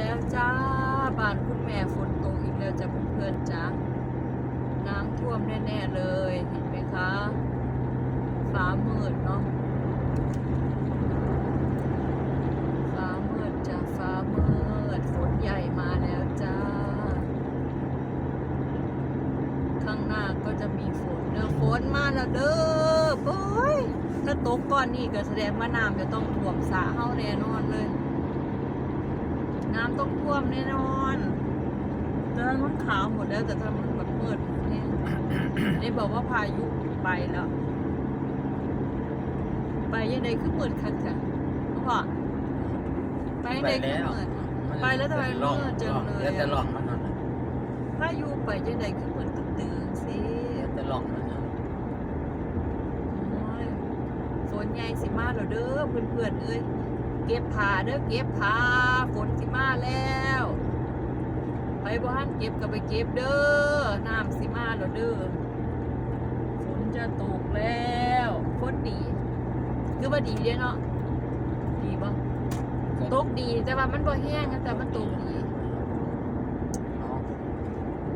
แล้วจ้าบ้านคุณแม่ฝนตกอีกแล้วจ้ะเพื่อนๆจ้าน้ำท่วมแน่ๆเลยเห็นไหมคะฟ้ามืดเนาะฟ้ามืดจ้าฟ้ามืดฝนใหญ่มาแล้วจ้า ข้างหน้าก็จะมีฝนเด้อฝนมาแล้วเด้อโอ้ยถ้าตกก้อนนี่ก็แสดงว่าน้ำจะต้องท่วมสระเฮาแน่นอนเลยำต้องท่วมแน่นอนแต่ถ้ามันขาวหมดแล้วแต่ถ้ามันแบบมืดเนี่ยนี่บอกว่าพายุไปแล้ว ไปยังไงคือมืดคักจ้ะพ่อไปยังไงคือมืดไปแล้วทำไมลองมืดจังเลยอะเดี๋ยวจะลองมันนั่นน่ะพายุไปยังไงคือมืดตื่นๆสิเดี๋ยวจะลองมันนั่นโอ้ยฝนใหญ่สิมาแล้วเด้อเพื่อนๆเอ้ย เก็บผ้าเด้อเก็บผ้าฝนสิมาแล้วไปบ้านเก็บก็ไปเก็บเด้อน้ำสิมาแล้วเด้อฝนจะตกแล้วฝนดี คือว่าดีเด้เนาะดีบ่ตกดีแต่ว่ามันบ่แห้งนะแต่มันตกดีเอา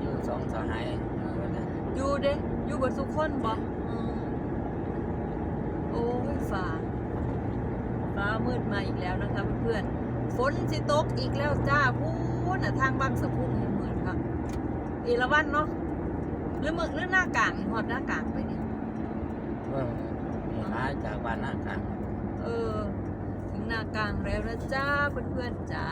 อยู่สองสหายเออเนี่ยอยู่เด้อยู่กับทุกคนบ่อืมโอ้ยฟ้าฟ้า มืดมาอีกแล้วนะคะเพื่อนๆฝนสิตกอีกแล้วจ้าพูนน่ะทางบางสะพุงเหมือนครับเอราวันเนาะหรือมึกหรือหน้ากลางหอดหน้ากลางไปเนี่ยเพิ่งมีหาจากบ้านหน้ากลางเออ ถึงหน้ากลางแล้วนะจ้าเพื่อนๆจ้า